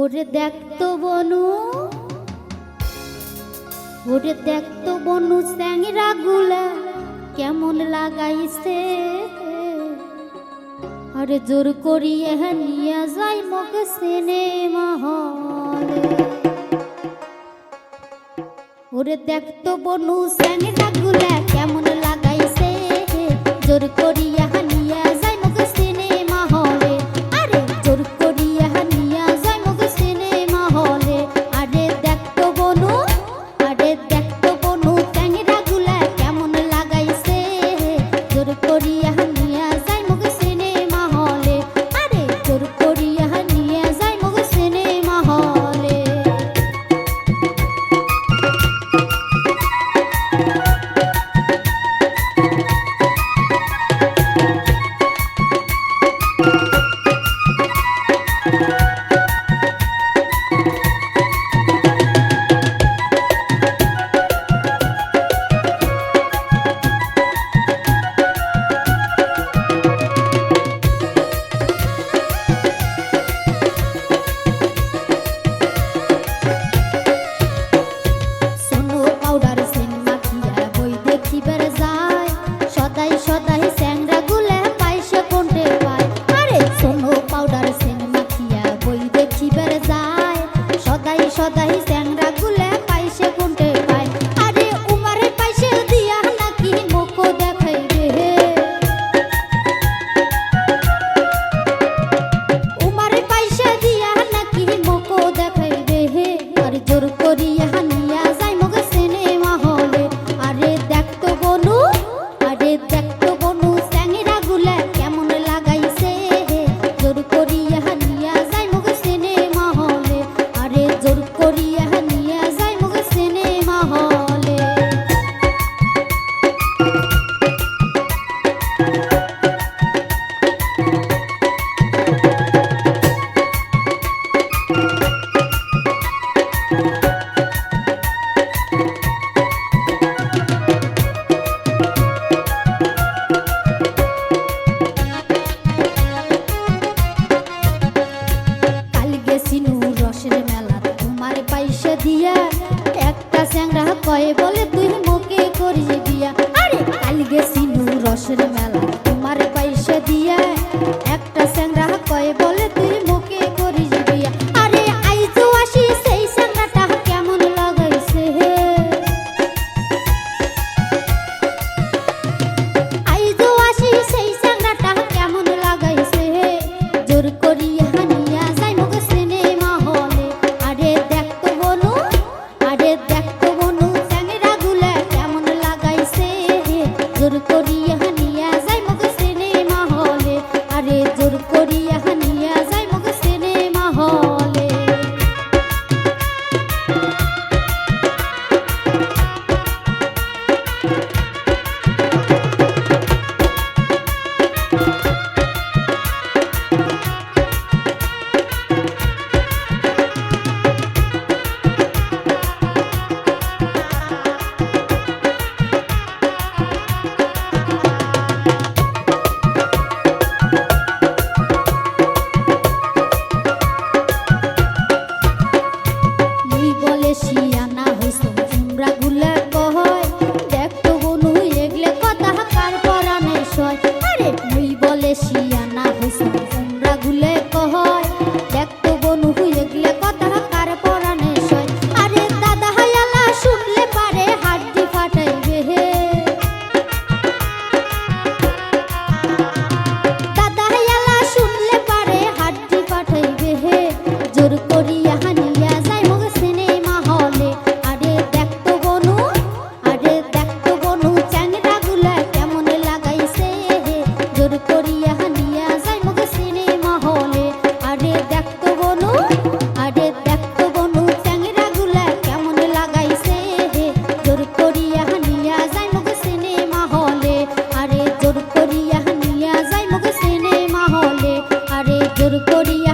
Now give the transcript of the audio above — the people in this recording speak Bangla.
ওরে দেখতো বনু। ওরে দেখতো বনু স্যাংরা গুলা কেমন লাগাইছে। আরে জোর করিয়ে নিয়ে যাই মগ সিনেমা হলে। ওরে দেখতো বনু স্যাংরা গুলা কেমন লাগাইছে। জোর করিয়া দিয়া, একটা স্যাংরা কয়ে বলে, তুই মোকে করিস বিয়া আরে, কাল গেছি নু রসের মেলা, তোমার পয়সা দিয়া, একটা স্যাংরা কয়ে বলে করি আদর করিয়া